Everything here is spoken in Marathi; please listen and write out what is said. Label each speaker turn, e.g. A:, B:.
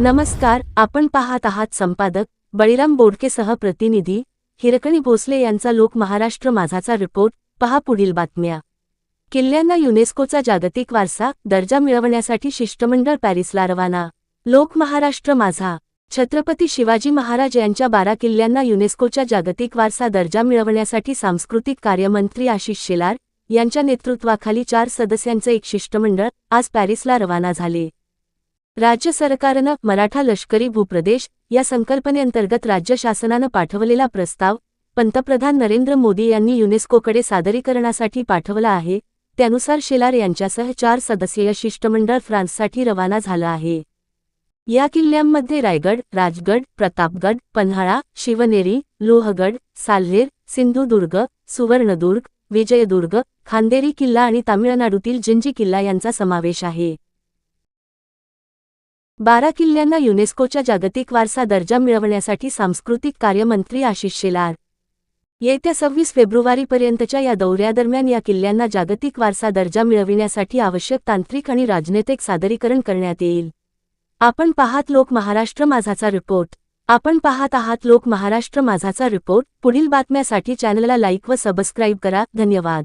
A: नमस्कार आपण पाहत आहात संपादक बळीराम बोडकेसह प्रतिनिधी हिरकणी भोसले यांचा लोक महाराष्ट्र माझाचा रिपोर्ट पहा पुढील बातम्या. किल्ल्यांना युनेस्कोचा जागतिक वारसा दर्जा मिळवण्यासाठी शिष्टमंडळ पॅरिसला रवाना. लोक महाराष्ट्र माझा. छत्रपती शिवाजी महाराज यांच्या बारा किल्ल्यांना युनेस्कोच्या जागतिक वारसा दर्जा मिळवण्यासाठी सांस्कृतिक कार्यमंत्री आशिष शेलार यांच्या नेतृत्वाखाली चार सदस्यांचे एक शिष्टमंडळ आज पॅरिसला रवाना झाले. राज्य सरकारनं मराठा लष्करी भूप्रदेश या संकल्पनेअंतर्गत राज्य शासनानं पाठवलेला प्रस्ताव पंतप्रधान नरेंद्र मोदी यांनी युनेस्कोकडे सादरीकरणासाठी पाठवला आहे. त्यानुसार शेलार यांच्यासह चार सदस्यीय शिष्टमंडळ फ्रान्ससाठी रवाना झालं आहे. या किल्ल्यांमध्ये रायगड राजगड प्रतापगड पन्हाळा शिवनेरी लोहगड साल्हेर सिंधुदुर्ग सुवर्णदुर्ग विजयदुर्ग खांदेरी किल्ला आणि तामिळनाडूतील जिंजी किल्ला यांचा समावेश आहे. बारा किल्ल्यांना युनेस्कोच्या जागतिक वारसा दर्जा मिळवण्यासाठी सांस्कृतिक कार्यमंत्री आशिष शेलार. येत्या सव्वीस फेब्रुवारीपर्यंतच्या या दौऱ्यादरम्यान या किल्ल्यांना जागतिक वारसा दर्जा मिळविण्यासाठी आवश्यक तांत्रिक आणि राजनैतिक सादरीकरण करण्यात येईल. आपण पाहात लोक महाराष्ट्र माझाचा रिपोर्ट. आपण पाहत आहात लोक महाराष्ट्र माझाचा रिपोर्ट. पुढील बातम्यासाठी चॅनलला लाईक व सबस्क्राईब करा. धन्यवाद.